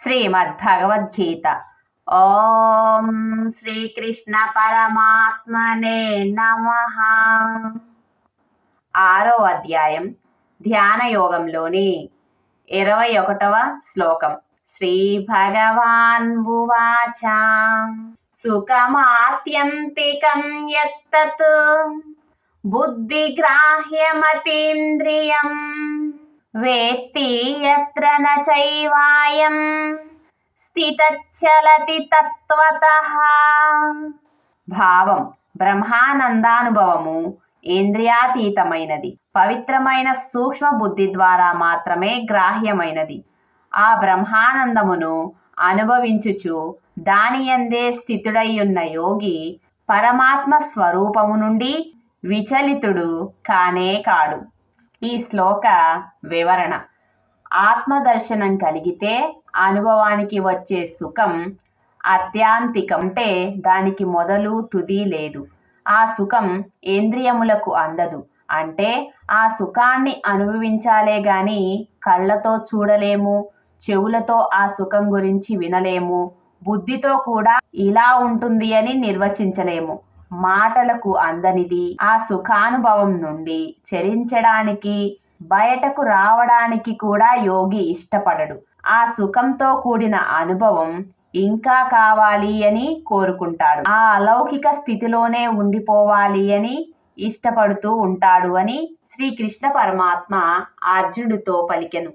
శ్రీమద్భగవద్గీత ఓం శ్రీకృష్ణ పరమాత్మనే నమ ఆరో అధ్యాయం ధ్యాన యోగంలోని ఇరవై ఒకటవ శ్లోకం. శ్రీ భగవాన్ ఉవాచ సుఖమాత్యంతికం యత్తత్ బుద్ధిగ్రాహ్యమతీంద్రియం వేత్తి యత్ర న చైవాయం స్థితచ్చలతి తత్వతః. భావం బ్రహ్మానందానుభవము ఇంద్రియాతీతమైనది పవిత్రమైన సూక్ష్మ బుద్ధి ద్వారా మాత్రమే గ్రాహ్యమైనది. ఆ బ్రహ్మానందమును అనుభవించుచు దాని ఎందే స్థితుడయ్యున్న యోగి పరమాత్మ స్వరూపము నుండి విచలితుడు కానే కాడు. ఈ శ్లోక వివరణ. ఆత్మదర్శనం కలిగితే అనుభవానికి వచ్చే సుఖం అత్యాంతికం అంటే దానికి మొదలు తుది లేదు. ఆ సుఖం ఇంద్రియములకు అందదు. అంటే ఆ సుఖాన్ని అనుభవించాలే గాని కళ్ళతో చూడలేము చెవులతో ఆ సుఖం గురించి వినలేము బుద్ధితో కూడా ఇలా ఉంటుంది అని నిర్వచించలేము. మాటలకు అందనిది. ఆ సుఖానుభవం నుండి చరించడానికి బయటకు రావడానికి కూడా యోగి ఇష్టపడడు. ఆ సుఖంతో కూడిన అనుభవం ఇంకా కావాలి అని కోరుకుంటాడు. ఆ అలౌకిక స్థితిలోనే ఉండిపోవాలి అని ఇష్టపడుతూ ఉంటాడు అని శ్రీకృష్ణ పరమాత్మ అర్జునుడితో పలికెను.